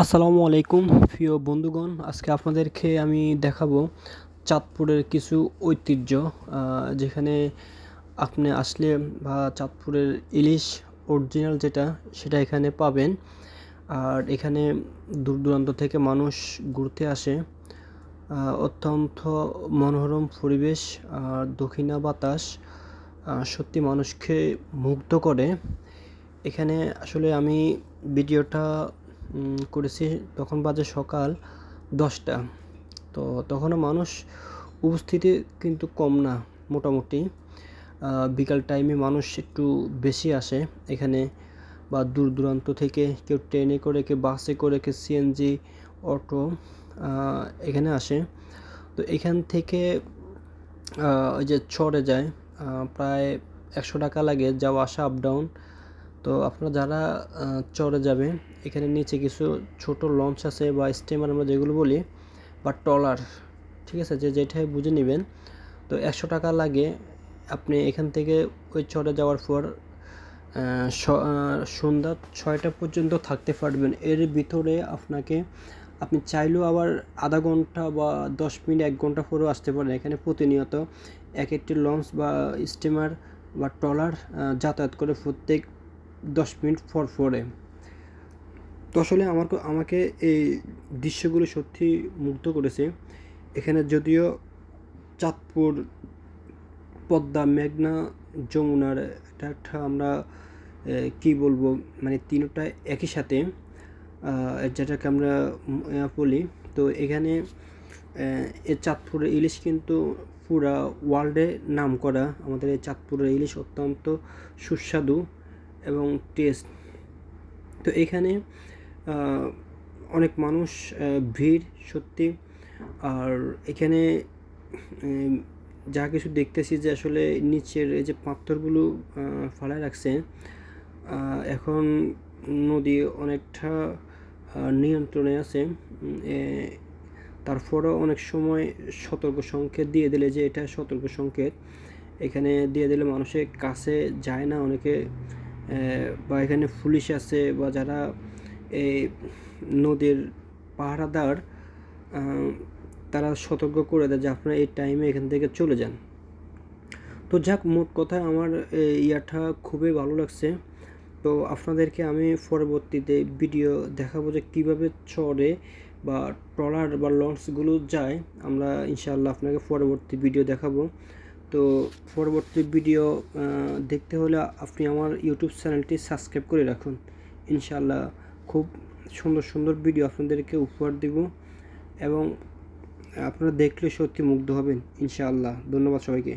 আসসালামু আলাইকুম, প্রিয় বন্ধুগণ। আজকে আপনাদেরকে আমি দেখাবো চাঁদপুরের কিছু ঐতিহ্য যেখানে আপনি আসলে বা চাঁদপুরের ইলিশ অরিজিনাল যেটা, সেটা এখানে পাবেন। আর এখানে দূর দূরান্ত থেকে মানুষ ঘুরতে আসে। অত্যন্ত মনোরম পরিবেশ আর দক্ষিণা বাতাস সত্যি মানুষকে মুগ্ধ করে। এখানে আসলে আমি ভিডিওটা করেছি তখন বাজে সকাল দশটা। তো তখনও মানুষ উপস্থিতি কিন্তু কম না মোটামুটি। বিকাল টাইমে মানুষ একটু বেশি আসে এখানে বা দূর দূরান্ত থেকে কেউ ট্রেনে করে, কেউ বাসে করে, কেউ সিএনজি অটো এখানে আসে। তো এখান থেকে ওই যে চড়ে যায় প্রায় একশো টাকা লাগে যাওয়া আসা আপ ডাউন তো আপনারা যারা চরে যাবে, এখানে নিচে কিছু ছোট লঞ্চ আছে বা স্টিমার আমরা যেগুলো বলি, বা ট্রলার, ঠিক আছে? যে যেটাই বুঝে নেবেন। তো একশো টাকা লাগে আপনি এখান থেকে ওই চরে যাওয়ার পর সন্ধ্যা ছয়টা পর্যন্ত থাকতে পারবেন। এর ভিতরে আপনাকে, আপনি চাইলেও আবার আধা ঘণ্টা বা দশ মিনিট, এক ঘণ্টা পরেও আসতে পারেন এখানে প্রতিনিয়ত। এক একটি লঞ্চ বা স্টিমার বা ট্রলার যাতায়াত করে প্রত্যেক দশ মিনিট পর পরে। তো আসলে আমার আমাকে এই দৃশ্যগুলো সত্যি মুগ্ধ করেছে। এখানে যদিও চাঁদপুর, পদ্মা, মেঘনা, যমুনার এটা একটা আমরা কি বলব মানে তিনটা একই সাথে যেটাকে আমরা বলি। তো এখানে, এ চাঁদপুরের ইলিশ কিন্তু পুরা ওয়ার্ল্ডে নাম করা আমাদের এই চাঁদপুরের ইলিশ অত্যন্ত সুস্বাদু। এবং টেস্ট। তো এখানে অনেক মানুষ ভিড় সত্যি। আর এখানে যা কিছু দেখতেছি যে আসলে নিচের এই যে পাথরগুলো ফালায় রাখছে এখন নদী অনেকটা নিয়ন্ত্রণে আছে। তারপরও অনেক সময় সতর্ক সংকেত দিয়ে দিলে যে এটা সতর্ক সংকেত, এখানে দিয়ে দিলে মানুষের কাছে যায় না, অনেকে বা এখানে পুলিশ আছে বা যারা এই নদীর পাহারাদার তারা সতর্ক করে দেয় যে আপনারা এই টাইমে এখান থেকে চলে যান। তো যাক, মোট কথা আমার ইয়াটা খুবই ভালো লাগছে। তো আপনাদেরকে আমি পরবর্তীতে ভিডিও দেখাবো যে কীভাবে চড়ে বা ট্রলার বা লঞ্চগুলো যায়। আমরা ইনশাআল্লাহ আপনাকে পরবর্তী ভিডিও দেখাবো। তো পরবর্তী ভিডিও দেখতে হলে আপনি আমার ইউটিউব চ্যানেলটি সাবস্ক্রাইব করে রাখুন। ইনশাল্লাহ খুব সুন্দর সুন্দর ভিডিও আপনাদেরকে উপহার দেব এবং আপনারা দেখলে সত্যি মুগ্ধ হবেন। ইনশাআল্লাহ, ধন্যবাদ সবাইকে।